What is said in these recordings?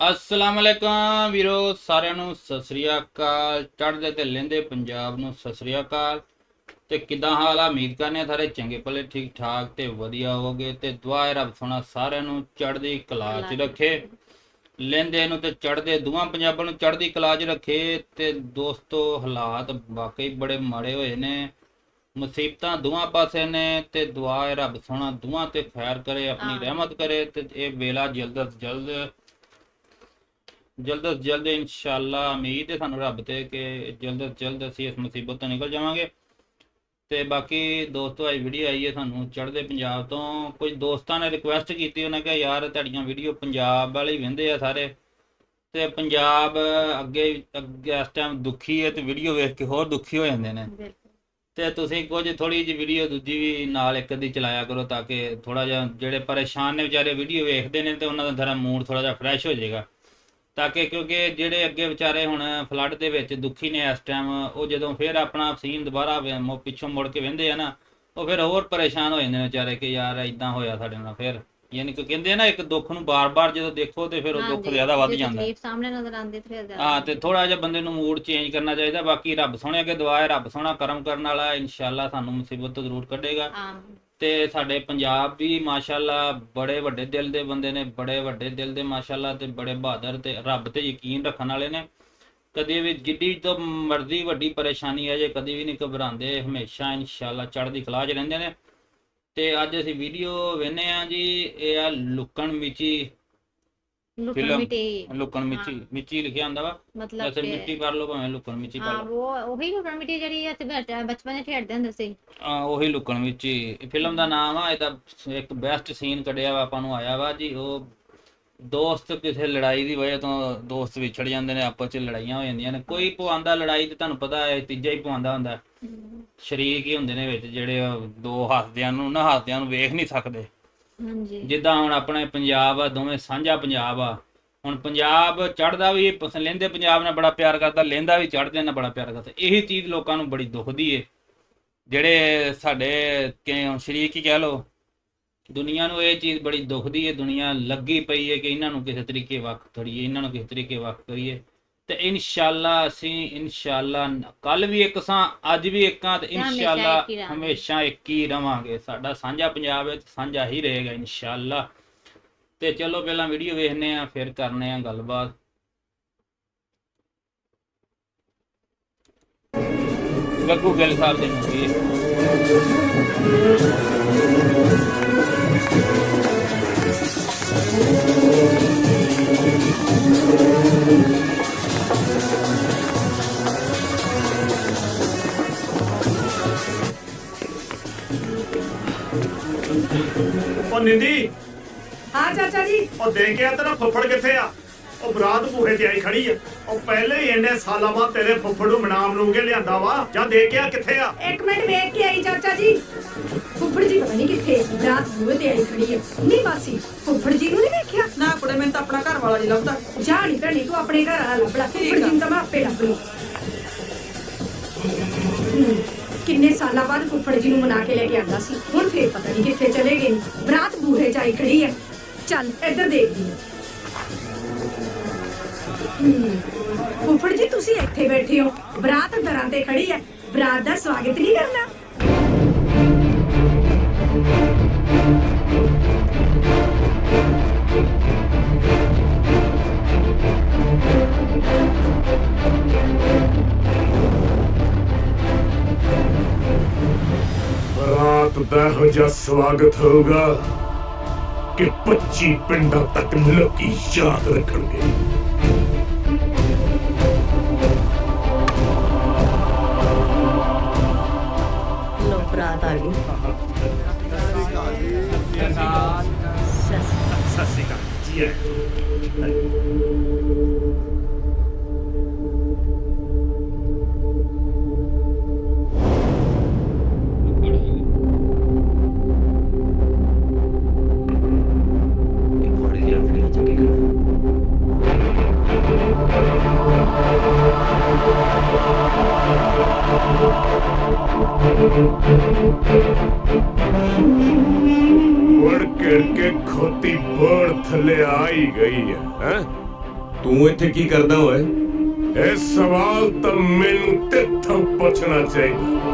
ਅਸਲਾਮ ਅਲੈਕਮ ਵੀਰੋ ਸਾਰਿਆਂ ਨੂੰ ਸਤਿ ਸ੍ਰੀ ਅਕਾਲ। ਚੜ੍ਹਦੇ ਤੇ ਲੈਂਦੇ ਪੰਜਾਬ ਨੂੰ ਸਤਿ ਸ੍ਰੀ ਅਕਾਲ। ਤੇ ਕਿਦਾਂ ਹਾਲ ਆ? ਉਮੀਦ ਕਰਨੇ ਸਾਰੇ ਚੰਗੇ ਭਲੇ ਠੀਕ ਠਾਕ ਤੇ ਵਧੀਆ ਹੋਵੋਗੇ। ਤੇ ਦੁਆ ਹੈ ਰੱਬ ਸੋਣਾ ਸਾਰਿਆਂ ਨੂੰ ਚੜ੍ਹਦੀ ਕਲਾ 'ਚ ਰੱਖੇ। ਲੈਂਦੇ ਨੂੰ ਤੇ ਚੜ੍ਹਦੇ ਦੋਵਾਂ ਪੰਜਾਬਾਂ ਨੂੰ ਚੜ੍ਹਦੀ ਕਲਾ 'ਚ ਰੱਖੇ। ਤੇ ਦੋਸਤੋ ਹਾਲਾਤ ਵਾਕਈ ਬੜੇ ਮਾੜੇ ਹੋਏ ਨੇ। ਮੁਸੀਬਤਾਂ ਦੋਵਾਂ ਪਾਸੇ ਨੇ ਤੇ ਦੁਆ ਹੈ ਰੱਬ ਸੋਣਾ ਦੋਵਾਂ ਤੇ ਖੈਰ ਕਰੇ ਆਪਣੀ। ਰਹਿਮਤ ਕਰੇ। ਤੇ ਇਹ ਵੇਲਾ ਜਲਦ ਤੋਂ ਜਲਦ ਜਲਦ ਤੋਂ ਜਲਦ ਇਨਸ਼ਾਅੱਲਾ ਉਮੀਦ ਹੈ ਸਾਨੂੰ ਰੱਬ ਤੇ ਕਿ ਜਲਦ ਤੋਂ ਜਲਦ ਅਸੀਂ ਇਸ ਮੁਸੀਬਤ ਤੋਂ ਨਿਕਲ ਜਾਵਾਂਗੇ। ਤੇ ਬਾਕੀ ਦੋਸਤੋ ਅੱਜ ਵੀਡੀਓ ਆਈ ਹੈ ਸਾਨੂੰ ਚੜ੍ਹਦੇ ਪੰਜਾਬ ਤੋਂ। ਕੁਝ ਦੋਸਤਾਂ ਨੇ ਰਿਕੁਐਸਟ ਕੀਤੀ ਉਹਨਾਂ ਕਿਹਾ ਯਾਰ ਤੁਹਾਡੀਆਂ ਵੀਡੀਓ ਪੰਜਾਬ ਵਾਲੇ ਹੀ ਆ ਸਾਰੇ। ਤੇ ਪੰਜਾਬ ਅੱਗੇ ਅੱਗੇ ਇਸ ਟਾਈਮ ਦੁਖੀ ਹੈ ਤੇ ਵੀਡੀਓ ਵੇਖ ਕੇ ਹੋਰ ਦੁਖੀ ਹੋ ਜਾਂਦੇ ਨੇ। ਤੇ ਤੁਸੀਂ ਕੁਝ ਥੋੜੀ ਜਿਹੀ ਵੀਡੀਓ ਦੂਜੀ ਵੀ ਨਾਲ ਇੱਕ ਅੱਧੀ ਚਲਾਇਆ ਕਰੋ ਤਾਂ ਕਿ ਥੋੜਾ ਜਿਹਾ ਜਿਹੜੇ ਪਰੇਸ਼ਾਨ ਨੇ ਵਿਚਾਰੇ ਵੀਡੀਓ ਵੇਖਦੇ ਨੇ ਤੇ ਉਹਨਾਂ ਦਾ ਥੋੜਾ ਮੂਡ ਥੋੜਾ ਜਿਹਾ ਫਰੈਸ਼ ਹੋ ਜਾਏਗਾ। ਤਾਂ ਕਿ ਕਿਉਂਕਿ ਜਿਹੜੇ ਅੱਗੇ ਵਿਚਾਰੇ ਹੁਣ ਫਲੱਡ ਦੇ ਵਿੱਚ ਦੁਖੀ ਨੇ ਇਸ ਟਾਈਮ ਉਹ ਜਦੋਂ ਫਿਰ ਆਪਣਾ ਸੀਨ ਦੁਬਾਰਾ ਪਿੱਛੋਂ ਮੁੜ ਕੇ ਵਹਿੰਦੇ ਆ ਨਾ ਉਹ ਫਿਰ ਹੋਰ ਪਰੇਸ਼ਾਨ ਹੋ ਜਾਂਦੇ ਨੇ ਵਿਚਾਰੇ ਕਿ ਯਾਰ ਇਦਾਂ ਹੋਇਆ ਸਾਡੇ ਨਾਲ ਫਿਰ। ਯਾਨੀ ਕਿ ਕਹਿੰਦੇ ਆ ਨਾ ਇੱਕ ਦੁੱਖ ਨੂੰ ਬਾਰ-ਬਾਰ ਜਦੋਂ ਦੇਖੋ ਤੇ ਫਿਰ ਉਹ ਦੁੱਖ ਜ਼ਿਆਦਾ ਵੱਧ ਜਾਂਦਾ। ਤਕਲੀਫ ਸਾਹਮਣੇ ਨਜ਼ਰ ਆਉਂਦੀ ਤੇ ਫਿਰ ਜ਼ਿਆਦਾ ਹਾਂ ਤੇ ਥੋੜਾ ਜਿਹਾ ਬੰਦੇ ਨੂੰ ਮੂਡ ਚੇਂਜ ਕਰਨਾ ਚਾਹੀਦਾ ਬਾਕੀ ਰੱਬ ਸੋਹਣੇ ਅੱਗੇ ਦੁਆ ਹੈ ਰੱਬ ਸੋਹਣਾ ਕਰਮ ਕਰਨ ਵਾਲਾ ਇਨਸ਼ਾਅੱਲਾ ਸਾਨੂੰ ਮੁਸੀਬਤ ਤੋਂ ਜ਼ਰੂਰ ਕੱਢੇਗਾ। ਆਮ ਤੇ ਸਾਡੇ ਪੰਜਾਬ ਵੀ ਮਾਸ਼ਾਅੱਲਾ ਬੜੇ ਵੱਡੇ ਦਿਲ ਦੇ ਬੰਦੇ ਨੇ, ਬੜੇ ਵੱਡੇ ਦਿਲ ਦੇ ਮਾਸ਼ਾਅੱਲਾ ਤੇ ਬੜੇ ਬਹਾਦਰ ਤੇ ਰੱਬ ਤੇ ਯਕੀਨ ਰੱਖਣ ਵਾਲੇ ਨੇ। ਕਦੇ ਵੀ ਜਿੱਡੀ ਤੋਂ ਮਰਜ਼ੀ ਵੱਡੀ ਪਰੇਸ਼ਾਨੀ ਆ ਜੇ, ਕਦੇ ਵੀ ਨਹੀਂ ਘਬਰਾਉਂਦੇ, ਹਮੇਸ਼ਾ ਇਨਸ਼ਾਅੱਲਾ ਚੜ੍ਹਦੀ ਕਲਾ 'ਚ ਰਹਿੰਦੇ ਨੇ। ਤੇ ਅੱਜ ਅਸੀਂ ਵੀਡੀਓ ਵੇਨੇ ਆ ਜੀ, ਇਹ ਆ ਲੁਕਣ ਮਿਚੀ ਲੁਕਣ ਫਿਲਮ। ਮਿੱਟੀ। ਲੁਕਣ ਮਿਚੀ। ਮਿਚੀ ਲਿਖਿਆ ਹੁੰਦਾ ਵਾ। ਮਤਲਬ ਵੈਸੇ ਕਿ ਮਿੱਟੀ ਕਰ ਲਓ ਭਾਵੇਂ ਲੁਕਣ ਮਿਚੀ ਕਰ ਹਾਂ ਲਓ। ਉਹ ਉਹੀ ਲੁਕਣ ਮਿੱਟੀ ਜਿਹੜੀ ਤੇ ਬਚ- ਬਚਪਨ ਚ ਖੇਡਦੇ ਹੁੰਦੇ ਸੀ। ਆ ਉਹੀ ਲੁਕਣ ਵਿੱਚ ਹੀ ਫਿਲਮ ਦਾ ਨਾਮ ਆ ਇਹਦਾ ਇੱਕ ਬੈਸਟ ਸੀਨ ਕੱਢਿਆ ਵਾ ਆਪਾਂ ਨੂੰ ਆਇਆ ਵਾ ਜੀ। ਉਹ ਦੋਸਤ ਕਿਸੇ ਲੜਾਈ ਦੀ ਵਜ੍ਹਾ ਤੋਂ ਦੋਸਤ ਵਿਛੜ ਜਾਂਦੇ ਨੇ ਆਪਸ ਵਿੱਚ ਲੜਾਈਆਂ ਹੋ ਜਾਂਦੀਆਂ ਨੇ। ਕੋਈ ਪਵਾਉਂਦਾ ਲੜਾਈ ਤੇ ਤੁਹਾਨੂੰ ਪਤਾ ਹੈ ਤੀਜਾ ਹੀ ਪਵਾਉਂਦਾ ਹੁੰਦਾ। ਸ਼ਰੀਕ ਹੀ ਹੁੰਦੇ ਨੇ ਵਿੱਚ ਜਿਹੜੇ ਉਹ ਦੋ ਹੱਸਦਿਆਂ ਨੂੰ ਨਾ ਹੱਸਦਿਆਂ ਨੂੰ ਵੇਖ ਨਹੀਂ ਸਕਦੇ। ਹਾਂਜੀ। ਜਿੱਦਾਂ ਹੁਣ ਆਪਣੇ ਪੰਜਾਬ ਆ, ਦੋਵੇਂ ਸਾਂਝਾ ਪੰਜਾਬ ਆ। ਹੁਣ ਪੰਜਾਬ ਚੜਦਾ ਵੀ ਪਸ- ਲਹਿੰਦੇ ਪੰਜਾਬ ਨਾਲ ਬੜਾ ਪਿਆਰ ਕਰਦਾ ਲਹਿੰਦਾ ਵੀ ਚੜਦੇ ਨਾਲ ਬੜਾ ਪਿਆਰ ਕਰਦਾ। ਇਹੀ ਚੀਜ਼ ਲੋਕਾਂ ਨੂੰ ਬੜੀ ਦੁਖਦੀ ਏ। ਜਿਹੜੇ ਸਾਡੇ ਕਿ ਸ਼ਰੀਕ ਹੀ ਕਹਿ ਲੋ ਦੁਨੀਆ ਨੂੰ ਇਹ ਚੀਜ਼ ਬੜੀ ਦੁਖਦੀ ਏ। ਦੁਨੀਆ ਲੱਗੀ ਪਈ ਏ ਕਿ ਇਹਨਾਂ ਨੂੰ ਕਿਸੇ ਤਰੀਕੇ ਵੱਖ ਕਰੀਏ, ਇਹਨਾਂ ਨੂੰ ਕਿਸੇ ਤਰੀਕੇ ਵੱਖ ਕਰੀਏ। ਤੇ ਇਨਸ਼ਾਅੱਲਾ ਅਸੀਂ ਇਨਸ਼ਾਅੱਲਾ ਕੱਲ ਵੀ ਇੱਕ ਸਾਂ ਅੱਜ ਵੀ ਇੱਕਾਂ ਤੇ ਇਨਸ਼ਾਅੱਲਾ। ਹਮੇਸ਼ਾ ਇੱਕ ਹੀ ਰਵਾਂਗੇ। ਸਾਡਾ ਸਾਂਝਾ ਪੰਜਾਬ ਤੇ ਸਾਂਝਾ ਹੀ ਰਹੇਗਾ ਇਨਸ਼ਾਅੱਲਾ। ਤੇ ਚਲੋ ਪਹਿਲਾਂ ਵੀਡੀਓ ਵੇਖਨੇ ਆ ਫਿਰ ਕਰਨੇ ਆ ਗੱਲਬਾਤ। ਗੱਗੂ ਗਿੱਲ ਸਾਹਿਬ ਦੀ ਮੂਵੀ ਨਿੰਦੀ ਹਾਂ ਚਾਚਾ ਜੀ। ਉਹ ਦੇ ਕੇ ਆ ਤੇਰਾ ਫੁੱਫੜ ਕਿੱਥੇ ਆ? ਉਹ ਬਰਾਤ ਬੂਹੇ ਤੇ ਆਈ ਖੜੀ ਆ। ਉਹ ਪਹਿਲੇ ਹੀ ਇੰਨੇ ਸਾਲਾਂ ਬਾਅਦ ਤੇਰੇ ਫੁੱਫੜ ਨੂੰ ਮਨਾਮ ਨੂੰ ਕੇ ਲਿਆਂਦਾ ਵਾ। ਜਾਂ ਦੇ ਕੇ ਆ ਕਿੱਥੇ ਆ? ਇੱਕ ਮਿੰਟ ਵੇਖ ਕੇ ਆਈ ਚਾਚਾ ਜੀ। ਫੁੱਫੜ ਜੀ ਪਤਾ ਨਹੀਂ ਕਿੱਥੇ ਰਾਤ ਬੂਹੇ ਤੇ ਆਈ ਖੜੀ ਹੈ ਨਹੀਂ ਮਾਸੀ ਫੁੱਫੜ ਜੀ ਨੂੰ ਨਹੀਂ ਵੇਖਿਆ? ਨਾ ਕੁੜੇ ਮੈਨੂੰ ਤਾਂ ਆਪਣਾ ਘਰ ਵਾਲਾ ਨਹੀਂ ਲੱਭਦਾ। ਜਾ ਨਹੀਂ ਭੈਣੀ ਤੂੰ ਆਪਣੇ ਘਰ ਆ ਲੱਭ ਲੈ। ਫੁੱਫੜ ਆ। ਜੀ ਨੂੰ ਤਾਂ ਮੈਂ ਆਪੇ ਲੱਭ ਲੂ ਹੂੰ, ਕਿੰਨੇ ਸਾਲਾਂ ਬਾਅਦ ਫੁੱਫੜ ਜੀ ਨੂੰ ਮਨਾ ਕੇ ਲੈ ਕੇ ਆਂਦਾ ਸੀ। ਹੁਣ ਫੇਰ ਪਤਾ ਨਹੀਂ ਕਿੱਥੇ ਚਲੇ ਗਏ ਨੇ। ਬਰਾਤ ਬੂਹੇ ਚ ਆਈ ਖੜੀ ਹੈ ਚੱਲ ਇੱਧਰ ਦੇਖਦੀ ਹਾਂ ਹੂੰ, ਫੁੱਫੜ ਜੀ ਤੁਸੀਂ ਇੱਥੇ ਬੈਠੇ ਹੋ। ਬਰਾਤ ਦਰਾਂ ਤੇ ਖੜੀ ਹੈ ਬਰਾਤ ਦਾ ਸਵਾਗਤ ਨਹੀਂ ਕਰਨਾ। ਦਾ ਇਹੋ ਜਿਹਾ ਸਵਾਗਤ ਹੋਊਗਾ ਕਿ 25 ਪਿੰਡਾਂ ਤੱਕ ਲੋਕੀ ਯਾਦ ਰੱਖਣਗੇ। ਉੜ ਕੇ ਕੇ ਖੋਤੀ ਬੋੜ ਥੱਲੇ ਆ ਹੀ ਗਈ ਹੈ ਹੈਂ? ਤੂੰ ਇੱਥੇ ਕੀ ਕਰਦਾ ਓਏ? ਇਹ ਸਵਾਲ ਤਾਂ ਮੈਨੂੰ ਤੇਥੋਂ ਪੁੱਛਣਾ ਚਾਹੀਦਾ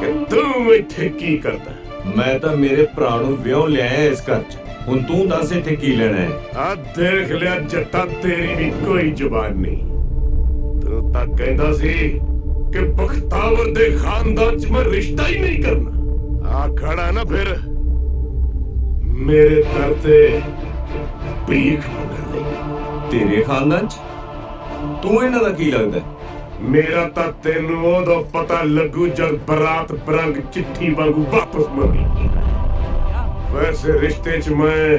ਕਿ ਤੂੰ ਇੱਥੇ ਕੀ ਕਰਦਾ? ਮੈਂ ਤਾਂ ਮੇਰੇ ਭਰਾ ਨੂੰ ਵਿਆਹ ਲਿਆਇਆ ਇਸ ਘਰ 'ਚ। ਹੁਣ ਤੂੰ ਦੱਸ ਇੱਥੇ ਕੀ ਲੈਣਾ ਹੈ? ਆ ਦੇਖ ਲਿਆ ਜੱਟਾ ਤੇਰੀ ਵੀ ਕੋਈ ਜ਼ੁਬਾਨ ਨਹੀਂ। ਤੂੰ ਤਾਂ ਕਹਿੰਦਾ ਸੀ ਕਿ ਬਖਤਾਵਰ ਦੇ ਖਾਨਦਾਨ 'ਚ ਮੈਂ ਰਿਸ਼ਤਾ ਹੀ ਨਹੀਂ ਕਰਨਾ। ਆ ਖੜਾ ਨਾ ਫਿਰ। ਮੇਰੇ ਦਰ ਤੇ ਭੀਖ ਮੰਗਣ ਲਈ। ਤੇਰੇ ਖਾਨਦਾਨ 'ਚ? ਤੂੰ ਇਹਨਾਂ ਦਾ ਕੀ ਲੱਗਦਾ? ਮੇਰਾ ਤਾਂ ਤੈਨੂੰ ਉਦੋਂ ਪਤਾ ਲੱਗੂ ਜਦ ਬਰਾਤ ਬਰੰਗ ਚਿੱਠੀ ਵਾਂਗੂ ਵਾਪਸ ਮੁੜੀ ਵੈਸੇ ਰਿਸ਼ਤੇ 'ਚ ਮੈਂ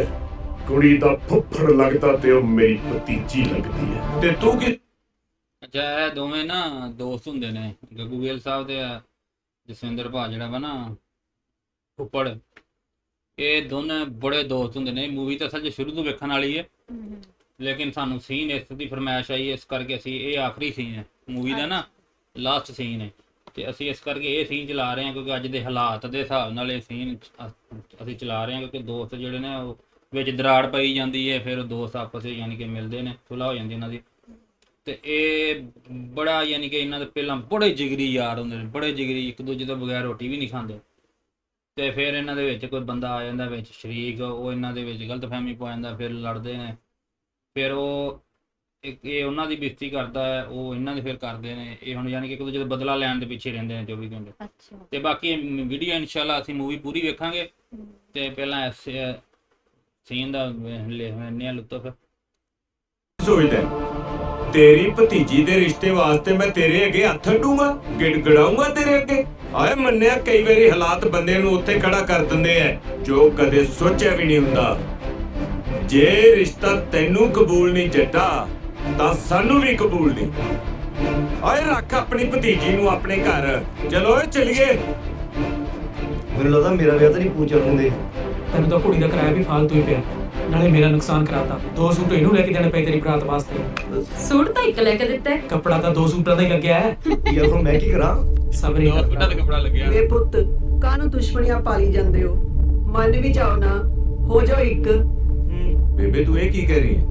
ਕੁੜੀ ਦਾ ਫੁੱਫੜ ਲੱਗਦਾ ਤੇ ਉਹ ਮੇਰੀ ਭਤੀਜੀ ਲੱਗਦੀ ਹੈ। ਤੇ ਤੂੰ ਕੀ ਅੱਛਾ ਇਹ ਦੋਵੇਂ ਨਾ ਦੋਸਤ ਹੁੰਦੇ ਨੇ ਗੱਗੂ ਗਿੱਲ ਸਾਹਿਬ ਤੇ ਜਸਵਿੰਦਰ ਭਾ ਜਿਹੜਾ ਵਾ ਨਾ ਉੱਪੜ ਇਹ ਦੋਨੇ ਬੜੇ ਦੋਸਤ ਹੁੰਦੇ ਨੇ ਮੂਵੀ ਤਾਂ ਅਸਲ 'ਚ ਸ਼ੁਰੂ ਤੋਂ ਵੇਖਣ ਵਾਲੀ ਹੈ। ਲੇਕਿਨ ਸਾਨੂੰ ਸੀਨ ਇਸ ਦੀ ਫਰਮਾਇਸ਼ ਆਈ ਇਸ ਕਰਕੇ ਅਸੀਂ ਇਹ ਆਖਰੀ ਸੀਨ ਹੈ ਮੂਵੀ ਦਾ ਨਾ ਲਾਸਟ ਸੀਨ ਹੈ। ਤੇ ਅਸੀਂ ਇਸ ਕਰਕੇ ਇਹ ਸੀਨ ਚਲਾ ਰਹੇ ਹਾਂ ਕਿਉਂਕਿ ਅੱਜ ਦੇ ਹਾਲਾਤ ਦੇ ਹਿਸਾਬ ਨਾਲ ਇਹ ਸੀਨ ਅਸੀਂ ਚਲਾ ਰਹੇ ਹਾਂ ਕਿਉਂਕਿ ਦੋਸਤ ਜਿਹੜੇ ਨੇ ਉਹ ਵਿੱਚ ਦਰਾੜ ਪਈ ਜਾਂਦੀ ਹੈ ਫਿਰ ਉਹ ਦੋਸਤ ਆਪਸ ਵਿੱਚ ਯਾਨੀ ਕਿ ਮਿਲਦੇ ਨੇ ਸੁਲ੍ਹਾ ਹੋ ਜਾਂਦੀ ਇਹਨਾਂ ਦੀ। ਤੇ ਇਹ ਬੜਾ ਯਾਨੀ ਕਿ ਇਹਨਾਂ ਦੇ ਪਹਿਲਾਂ ਬੜੇ ਜਿਗਰੀ ਯਾਰ ਹੁੰਦੇ ਨੇ ਬੜੇ ਜਿਗਰੀ ਇੱਕ ਦੂਜੇ ਤੋਂ ਬਗੈਰ ਰੋਟੀ ਵੀ ਨਹੀਂ ਖਾਂਦੇ। ਤੇ ਫਿਰ ਇਹਨਾਂ ਦੇ ਵਿੱਚ ਕੋਈ ਬੰਦਾ ਆ ਜਾਂਦਾ ਵਿੱਚ ਸ਼ਰੀਕ ਉਹ ਇਹਨਾਂ ਦੇ ਵਿੱਚ ਗਲਤਫਹਿਮੀ ਪਾ ਜਾਂਦਾ ਫਿਰ ਲੜਦੇ ਨੇ। ਫਿਰ ਉਹ ਇੱਕ ਇਹ ਉਹਨਾਂ ਦੀ ਬੇਇੱਜ਼ਤੀ ਕਰਦਾ ਹੈ ਉਹ ਇਹਨਾਂ ਦੀ ਫਿਰ ਕਰਦੇ ਨੇ। ਇਹ ਹੁਣ ਯਾਨੀ ਕਿ ਇੱਕ ਦੂਜੇ ਦਾ ਬਦਲਾ ਲੈਣ ਦੇ ਪਿੱਛੇ ਰਹਿੰਦੇ ਨੇ 24 ਘੰਟੇ। ਅੱਛਾ। ਤੇ ਬਾਕੀ ਵੀਡੀਓ ਇਨਸ਼ਾਅੱਲਾ ਅਸੀਂ ਮੂਵੀ ਪੂਰੀ ਵੇਖਾਂਗੇ। ਤੇ ਪਹਿਲਾਂ ਇਸ ਸੀਨ ਦਾ ਲੈਣੇ ਲੁਤਫ। ਸੋਚਦਾ? ਤੇਰੀ ਭਤੀਜੀ ਦੇ ਰਿਸ਼ਤੇ ਵਾਸਤੇ ਮੈਂ ਤੇਰੇ ਅੱਗੇ ਹੱਥ ਅੱਡੂੰਗਾ ਗਿੜਗੜਾਉਂਗਾ ਤੇਰੇ ਅੱਗੇ। ਆਏ ਮੰਨਿਆ ਕਈ ਵਾਰੀ ਹਾਲਾਤ ਬੰਦੇ ਨੂੰ ਉੱਥੇ ਖੜਾ ਕਰ ਦਿੰਦੇ ਐ ਜੋ ਕਦੇ ਸੋਚਿਆ ਵੀ ਨਹੀਂ ਹੁੰਦਾ। ਜੇ ਰਿਸ਼ਤਾ ਤੈਨੂੰ ਕਬੂਲ ਨਹੀਂ ਜੱਟਾ ਤਾਂ ਸਾਨੂੰ ਵੀ ਕਬੂਲ ਨਹੀਂ। ਆਏ ਰੱਖ ਆਪਣੀ ਭਤੀਜੀ ਨੂੰ ਆਪਣੇ ਘਰ। ਚਲੋ ਓਏ ਚਲੀਏ। ਮੈਨੂੰ ਲੱਗਦਾ ਮੇਰਾ ਵਿਆਹ ਤਾਂ ਨਹੀਂ ਪੂਛ ਹੁੰਦੇ ਤੈਨੂੰ ਤਾਂ ਕੁੜੀ ਦਾ ਕਿਰਾਇਆ ਵੀ ਫਾਲਤੂ ਹੀ ਪਿਆ। ਨਾਲੇ ਮੇਰਾ ਨੁਕਸਾਨ ਕਰਾਤਾ। ਦੋ ਸੂਟ ਇਹਨੂੰ ਲੈ ਕੇ ਦੇਣੇ ਪਏ ਤੇਰੀ ਬਰਾਤ ਵਾਸਤੇ। ਸੂਟ ਤਾਂ ਇੱਕ ਲੈ ਕੇ ਦਿੱਤਾ ਹੈ। ਕੱਪੜਾ ਤਾਂ ਦੋ ਸੂਟਾਂ ਦਾ ਹੀ ਲੱਗਿਆ ਹੈ। ਯਾਰ ਹੁਣ ਮੈਂ ਕੀ ਕਰਾਂ? ਸਬਰ ਦਾ ਕਪੜਾ ਲੱਗਿਆ। ਇਹ ਪੁੱਤ ਕਾਹਨੂੰ ਦੁਸ਼ਮਣੀਆਂ ਪਾਲੀ ਜਾਂਦੇ ਹੋ? ਮੰਨ ਵੀ ਜਾਓ ਨਾ। ਹੋ ਜਾਓ ਇੱਕ। ਬੇਬੇ ਤੂੰ ਇਹ ਕੀ ਕਹਿ ਰਹੀ ਹੈ?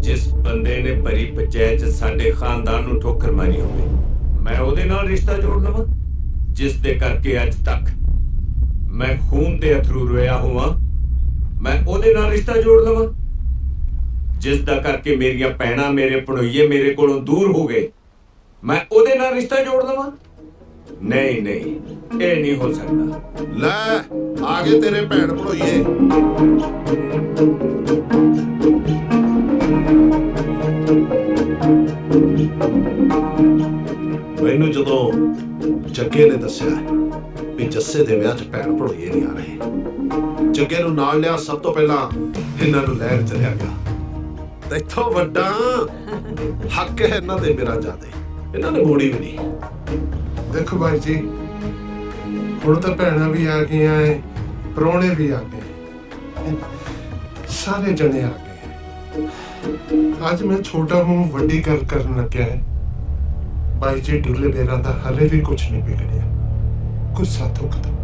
ਜਿਸ ਬੰਦੇ ਨੇ ਭਰੀ ਪੰਚਾਇਤ 'ਚ ਸਾਡੇ ਖਾਨਦਾਨ ਨੂੰ ਠੋਕਰ ਮਾਰੀ ਹੋਵੇ ਮੈਂ ਉਹਦੇ ਨਾਲ ਰਿਸ਼ਤਾ ਜੋੜ ਲਵਾਂ? ਜਿਸ ਦੇ ਕਰਕੇ ਅੱਜ ਤੱਕ ਮੈਂ ਖੂਨ ਦੇ ਅਥਰੂ ਰੋਇਆ ਹੋਵਾਂ ਮੈਂ ਉਹਦੇ ਨਾਲ ਰਿਸ਼ਤਾ ਜੋੜ ਲਵਾਂ। ਜਿਸ ਦਾ ਕਰਕੇ ਮੇਰੀਆਂ ਭੈਣਾਂ ਮੇਰੇ ਪੜੋਈਏ ਮੇਰੇ ਕੋਲੋਂ ਦੂਰ ਹੋ ਗਏ, ਮੈਂ ਉਹਦੇ ਨਾਲ ਰਿਸ਼ਤਾ ਜੋੜ ਲਵਾਂ? ਨਹੀਂ ਨਹੀਂ, ਇਹ ਨਹੀਂ ਹੋ ਸਕਦਾ। ਲੈ, ਆ ਗਏ ਤੇਰੇ ਭੈਣ ਭੜੋਈਏ ਮੈਨੂੰ ਜਦੋਂ ਜੱਗੇ ਨੇ ਦੱਸਿਆ ਵੀ ਜੱਸੇ ਦੇ ਵਿਆਹ 'ਚ ਭੈਣ ਭੜੋਈਏ ਨਹੀਂ ਆ ਰਹੇ ਜੱਗੇ ਨੂੰ ਨਾਲ ਲਿਆ, ਸਭ ਤੋਂ ਪਹਿਲਾਂ ਇਹਨਾਂ ਨੂੰ ਲੈਣ ਚਲਿਆ ਗਿਆ। ਇੱਥੋਂ ਵੱਡਾ ਹੱਕ ਹੈ ਇਹਨਾਂ ਦੇ ਮੇਰਾ ਜਾਦੇ ਇਹਨਾਂ ਨੇ ਮੋੜੀ ਵੀ ਨਹੀਂ। ਦੇਖੋ ਭਾਈ ਜੀ, ਹੁਣ ਤਾਂ ਭੈਣਾਂ ਵੀ ਆ ਗਈਆਂ ਐ, ਪ੍ਰਾਹੁਣੇ ਵੀ ਆ ਗਏ। ਸਾਰੇ ਜਣੇ ਆ ਗਏ। ਅੱਜ ਮੈਂ ਛੋਟਾ ਮੂੰਹ ਵੱਡੀ ਗੱਲ ਕਰਨ ਲੱਗਿਆ ਹੈ ਭਾਈ ਜੀ, ਡੁੱਲੇ ਬੇਰਾਂ ਦਾ ਹਲੇ ਵੀ ਕੁਝ ਨਹੀਂ ਵਿਗੜਿਆ। ਸਾਥੋਂ ਦੁਖਦਾ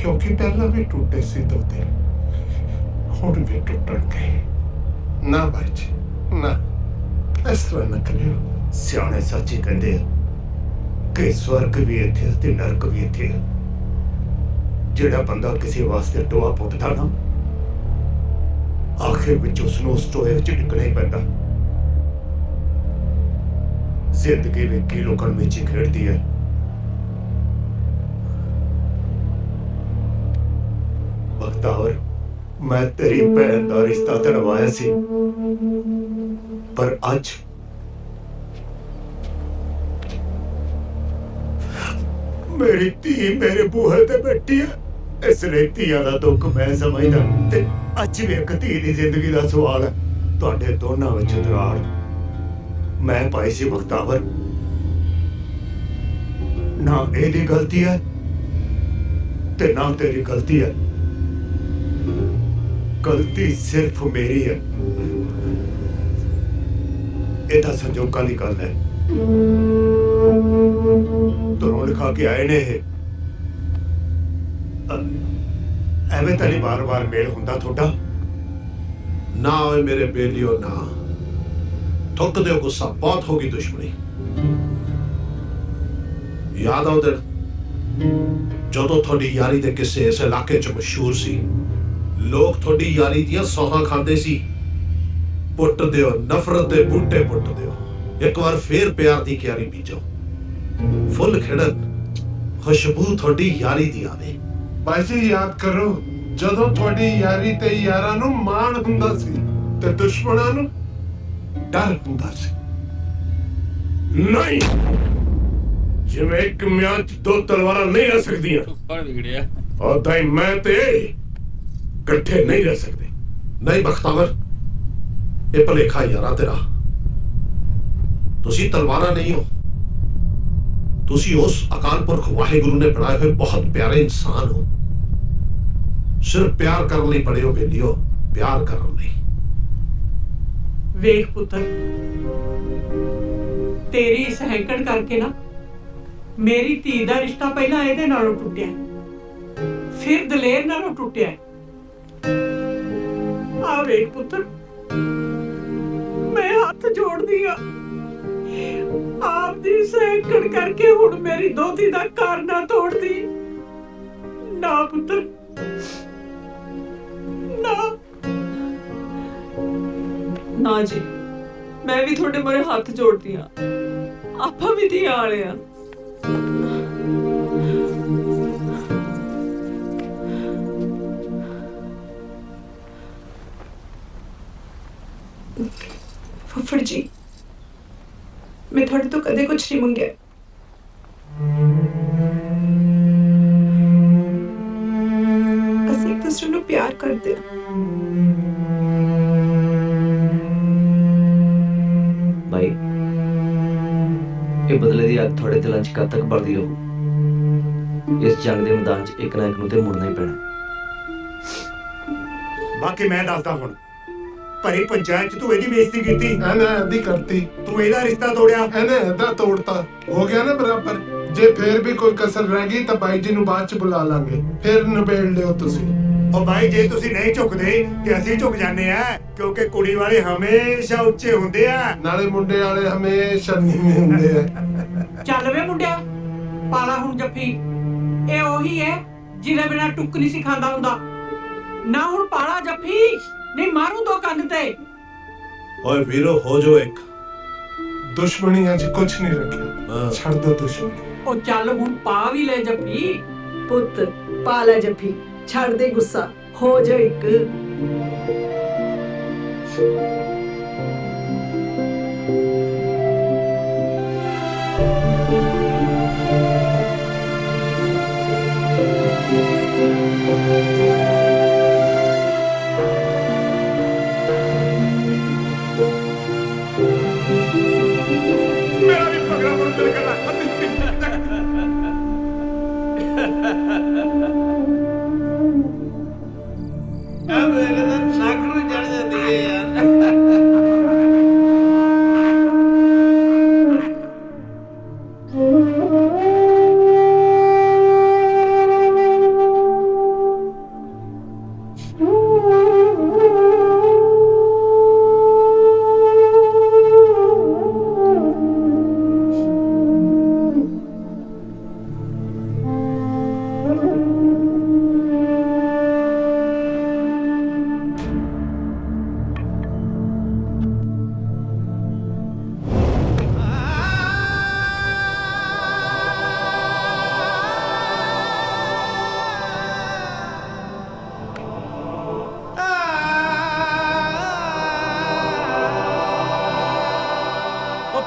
ਕਿਉਂਕਿ ਪਹਿਲਾਂ ਵੀ ਟੁੱਟੇ ਸੀ ਦੋ ਦਿਲ ਹੁਣ ਵੀ ਟੁੱਟਣਗੇ ਨਾ ਭਾਈ ਨਾ। ਇਸ ਤਰ੍ਹਾਂ ਨਾ ਕਰਿਓ। ਸਿਆਣੇ ਸੱਚੀ ਕਹਿੰਦੇ ਆ ਕਿ ਸਵਰਗ ਵੀ ਇੱਥੇ ਹੈ ਤੇ ਨਰਕ ਵੀ ਇੱਥੇ ਹੈ ਜਿਹੜਾ ਬੰਦਾ ਕਿਸੇ ਵਾਸਤੇ ਟੋਆ ਪੁੱਟਦਾ ਨਾ, ਆਖਿਰ ਵਿੱਚ ਉਸ ਨੂੰ ਉਸ ਟੋਏ ਵਿੱਚ ਡਿੱਗਣਾ ਹੀ ਪੈਂਦਾ। ਜ਼ਿੰਦਗੀ ਵੀ ਕੀ ਲੋਕਾਂ ਵਿੱਚ ਹੀ ਖੇਡਦੀ ਹੈ। ਬਖਤਾਵਰ ਮੈਂ ਤੇਰੀ ਭੈਣ ਦਾ ਰਿਸ਼ਤਾ ਤੜਵਾਇਆ ਸੀ। ਪਰ ਅੱਜ ਮੇਰੀ ਧੀ ਮੇਰੇ ਬੂਹੇ ਤੇ ਬੈਠੀ ਹੈ। ਇਸ ਲਈ ਧੀਆਂ ਦਾ ਦੁੱਖ ਮੈਂ ਸਮਝਦਾ ਤੇ ਅੱਜ ਵੀ ਇੱਕ ਧੀ ਦੀ ਜ਼ਿੰਦਗੀ ਦਾ ਸਵਾਲ ਹੈ। ਤੁਹਾਡੇ ਦੋਨਾਂ ਵਿੱਚ ਦਰਾੜ ਮੈਂ ਪਾਈ ਸੀ ਬਖਤਾਵਰ ਨਾ ਇਹਦੀ ਗਲਤੀ ਹੈ ਤੇ ਨਾ ਤੇਰੀ ਗਲਤੀ ਹੈ। ਗਲਤੀ ਸਿਰਫ ਮੇਰੀ ਹੈ ਇਹ ਤਾਂ ਸੰਜੋਗਾਂ ਦੀ ਗੱਲ ਹੈ ਤੋਂ ਲਿਖਾ ਕੇ ਆਏ ਨੇ ਇਹ ਅ- ਐਵੇਂ ਤਾਂ ਨਹੀਂ ਬਾਰ-ਬਾਰ ਮੇਲ ਹੁੰਦਾ ਤੁਹਾਡਾ ਨਾ ਓਏ ਮੇਰੇ ਬੇਲੀਓ ਨਾ ਥੁੱਕ ਦਿਓ ਗੁੱਸਾ ਬਹੁਤ ਹੋ ਗਈ ਦੁਸ਼ਮਣੀ ਯਾਦ ਆਉ ਦਿਨ ਜਦੋਂ ਤੁਹਾਡੀ ਯਾਰੀ ਦੇ ਕਿਸੇ ਇਸ ਇਲਾਕੇ 'ਚ ਮਸ਼ਹੂਰ ਸੀ ਲੋਕ ਤੁਹਾਡੀ ਯਾਰੀ ਦੀਆਂ ਸੌਹਾਂ ਖਾਂਦੇ ਸੀ। ਪੁੱਟ ਦਿਓ ਨਫ਼ਰਤ ਦੇ ਬੂਟੇ ਪੁੱਟ ਦਿਓ। ਇੱਕ ਵਾਰ ਫੇਰ ਪਿਆਰ ਦੀ ਕਿਆਰੀ ਬੀਜੋ। ਫੁੱਲ ਖਿੜਨ ਖੁਸ਼ਬੂ ਤੁਹਾਡੀ ਯਾਰੀ ਦੀ ਆਵੇ। ਬਾਈ ਜੀ ਯਾਦ ਕਰੋ ਜਦੋਂ ਤੁਹਾਡੀ ਯਾਰੀ ਤੇ ਯਾਰਾਂ ਨੂੰ ਮਾਣ ਹੁੰਦਾ ਸੀ ਤੇ ਦੁਸ਼ਮਣਾਂ ਨੂੰ ਡਰ ਹੁੰਦਾ ਸੀ। ਨਹੀਂ! ਜਿਵੇਂ ਇੱਕ ਮਿਆਨ 'ਚ ਦੋ ਤਲਵਾਰਾਂ ਨਹੀਂ ਰਹਿ ਸਕਦੀਆਂ। ਉੱਪਰ ਵਿਗੜਿਆ। ਉਦਾਂ ਹੀ ਮੈਂ ਤੇ ਇਕੱਠੇ ਨਹੀਂ ਰਹਿ ਸਕਦੇ। ਨਹੀਂ ਬਖਤਾਵਰ ਇਹ ਭਲੇਖਾ ਯਾਰਾ ਤੇਰਾ। ਤੁਸੀਂ ਤਲਵਾਰਾਂ ਨਹੀਂ ਹੋ। ਤੁਸੀਂ ਉਸ ਅਕਾਲ ਪੁਰਖ ਵਾਹਿਗੁਰੂ ਨੇ ਬਣਾਏ ਹੋਏ ਬਹੁਤ ਪਿਆਰੇ ਇਨਸਾਨ ਹੋ। ਸਿਰਫ ਪਿਆਰ ਕਰਨ ਲਈ ਬੜੇ ਹੋ ਬੇਲੀਓ ਪਿਆਰ ਕਰਨ ਲਈ। ਵੇਖ ਪੁੱਤਰ ਤੇਰੀ ਇਸ ਹੈਂਕੜ ਕਰਕੇ ਨਾ ਮੇਰੀ ਧੀ ਦਾ ਰਿਸ਼ਤਾ ਪਹਿਲਾਂ ਇਹਦੇ ਨਾਲੋਂ ਟੁੱਟਿਆ। ਫਿਰ ਦਲੇਰ ਨਾਲੋਂ ਟੁੱਟਿਆ। ਆ ਵੇਖ ਪੁੱਤਰ। ਮੈਂ ਹੱਥ ਜੋੜਦੀ ਆ ਆਪ ਦੀ ਸਹਿਕੜ ਕਰਕੇ ਹੁਣ ਮੇਰੀ ਦੋਤੀ ਦਾ ਘਰ ਨਾ ਤੋੜਦੀ। ਨਾ ਪੁੱਤਰ। ਨਾ। ਨਾ ਜੀ, ਮੈਂ ਵੀ ਤੁਹਾਡੇ ਮਰੇ ਹੱਥ ਜੋੜਦੀ ਆ ਆਪਾਂ ਵੀ ਧੀਆਂ ਵਾਲੇ ਆ ਫੁੱਫੜ ਜੀ। ਮੈਂ ਤੁਹਾਡੇ ਤੋਂ ਕਦੇ ਕੁਝ ਨਹੀਂ ਮੰਗਿਆ। ਅਸੀਂ ਇੱਕ ਦੂਸਰੇ ਨੂੰ ਪਿਆਰ ਕਰਦੇ ਹਾਂ। ਭਾਈ ਇਹ ਬਦਲੇ ਦੀ ਅੱਗ ਤੁਹਾਡੇ ਦਿਲਾਂ 'ਚ ਕਦ ਤੱਕ ਬਲਦੀ ਰਹੂ? ਇਸ ਜੰਗ ਦੇ ਮੈਦਾਨ 'ਚ ਇੱਕ ਨਾ ਇੱਕ ਨੂੰ ਤੇ ਮੁੜਨਾ ਹੀ ਪੈਣਾ। ਬਾਕੀ ਮੈਂ ਦੱਸਦਾ ਹੁਣ ਭਰੀ ਪੰਚਾਇਤ 'ਚ ਤੂੰ ਇਹਦੀ ਬੇਇੱਜ਼ਤੀ ਕੀਤੀ। ਇਹਨੇ ਇਹਦੀ ਕਰਤੀ। ਤੂੰ ਇਹਦਾ ਰਿਸ਼ਤਾ ਤੋੜਿਆ। ਇਹਨੇ ਇਹਦਾ ਤੋੜਤਾ। ਹੋ ਗਿਆ ਨਾ ਬਰਾਬਰ। ਜੇ ਫੇਰ ਵੀ ਕੋਈ ਕਸਰ ਰਹਿ ਗਈ ਤਾਂ ਬਾਈ ਜੀ ਨੂੰ ਬਾਅਦ ਚ ਬੁਲਾ ਲਾਂਗੇ। ਫਿਰ ਨਿਬੇੜ ਲਿਓ ਤੁਸੀਂ। ਉਹ ਭਾਈ ਜੇ ਤੁਸੀਂ ਨਹੀਂ ਝੁਕਦੇ ਤੇ ਅਸੀਂ ਝੁਕ ਜਾਂਦੇ ਆ ਕਿਉਂਕਿ ਕੁੜੀ ਵਾਲੇ ਹਮੇਸ਼ਾ ਉੱਚੇ ਹੁੰਦੇ ਆ। ਨਾਲੇ ਮੁੰਡੇ ਵਾਲੇ ਹਮੇਸ਼ਾ ਨੀਵੇਂ ਹੁੰਦੇ ਆ। ਚੱਲ ਵੇ ਮੁੰਡਿਆ ਪਾਲਾ ਹੁਣ ਜੱਫੀ। ਇਹ ਉਹੀ ਹੈ ਜਿਹਦੇ ਬਿਨਾ ਟੁੱਕ ਨਹੀਂ ਸੀ ਖਾਂਦਾ ਹੁੰਦਾ। ਨਾ ਹੁਣ ਪਾਲਾ ਜੱਫੀ। ਨਹੀਂ ਮਾਰੂ ਦੋ ਕੰਨ ਤੇ। ਓਏ ਵੀਰੋ ਹੋ ਜੋ ਇੱਕ। ਦੁਸ਼ਮਣੀ ਅੱਜ ਕੁਝ ਨਹੀਂ ਰੱਖਿਆ। ਹਾਂ। ਛੱਡ ਦੋ ਦੁਸ਼ਮਣੀ। ਉਹ ਚੱਲ ਹੁਣ ਪਾ ਵੀ ਲੈ ਜੱਫੀ। ਪੁੱਤ ਪਾ ਲੈ ਜੱਫੀ। ਛੱਡ ਦੇ ਗੁੱਸਾ। ਹੋ ਜਾ ਇੱਕ।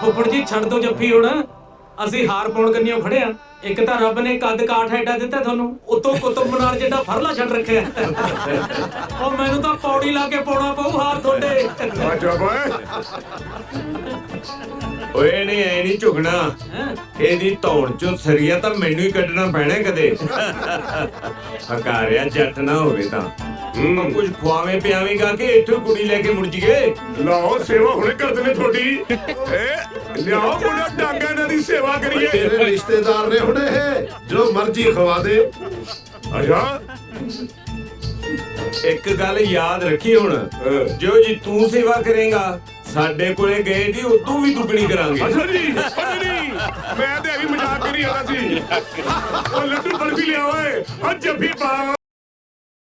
ਫੁੱਫੜ ਜੀ ਛੱਡ ਦੋ ਜੱਫੀ ਹੁਣ। ਅਸੀਂ ਹਾਰ ਪਾਉਣ ਕੰਨਿਓ ਖੜੇ ਆ। ਇੱਕ ਤਾਂ ਰੱਬ ਨੇ ਕੱਦ ਕਾਠ ਐਡਾ ਦਿੱਤਾ ਤੁਹਾਨੂੰ ਉਤੋਂ ਕੁਤਬ ਮਨਾਰ ਜਿੱਡਾ ਫਰਲਾ ਛੱਡ ਰੱਖਿਆ। ਉਹ ਮੈਨੂੰ ਤਾਂ ਪੌੜੀ ਲਾ ਕੇ ਪਾਉਣਾ ਪਊ ਹਾਰ ਤੁਹਾਡੇ। ਆਜਾ ਬਾਏ ਓਏ ਨਹੀਂ ਐ ਨਹੀਂ ਝੁਕਣਾ? ਇਹਦੀ ਧੌਣ ਚੋਂ ਸਰੀਆ ਤਾਂ ਮੈਨੂੰ ਹੀ ਕੱਢਣਾ ਪੈਣਾ ਕਦੇ। ਹਕਾਰਿਆ ਜੱਟ ਨਾ ਹੋਵੇ ਤਾਂ। ਹੂੰ। ਕੁਝ ਖਵਾਵੇਂ ਪਿਆਵੇਂਗਾ ਕਿ ਇੱਥੋਂ ਕੁੜੀ ਲੈ ਕੇ ਮੁੜ ਜੀਏ। ਲਾਓ ਸੇਵਾ ਹੁਣੇ ਕਰਦੇ ਨੇ ਤੁਹਾਡੀ। ਏ ਲਿਆਓ ਮੁੰਡਾ ਡਾਂਗਾ ਇਹਨਾਂ ਦੀ ਸੇਵਾ ਕਰੀਏ। ਤੇਰੇ ਰਿਸ਼ਤੇਦਾਰ ਨੇ ਹੁਣੇ ਇਹ ਜੋ ਮਰਜ਼ੀ ਖਵਾ ਦੇ। ਆਜਾ ਇੱਕ ਗੱਲ ਯਾਦ ਰੱਖੀ ਹੁਣ ਜੋ ਜੀ ਤੂੰ ਸੇਵਾ ਕਰੇਗਾ ਸਾਡੇ ਕੋਲੇ ਗਏ ਦੀ ਉਦੋਂ ਵੀ ਦੁੱਗਣੀ ਕਰਾਂਗੇ। ਅੱਛਾ ਜੀ ਅੱਛਾ ਜੀ। ਮੈਂ ਤੇ ਅਭੀ ਮਜ਼ਾਕ ਕਰੀ ਜਾਂਦਾ ਸੀ। ਉਹ ਲੱਡੂ ਬਰਫੀ ਲਿਆ ਓਏ। ਉਹ ਜੱਫੀ ਪਾ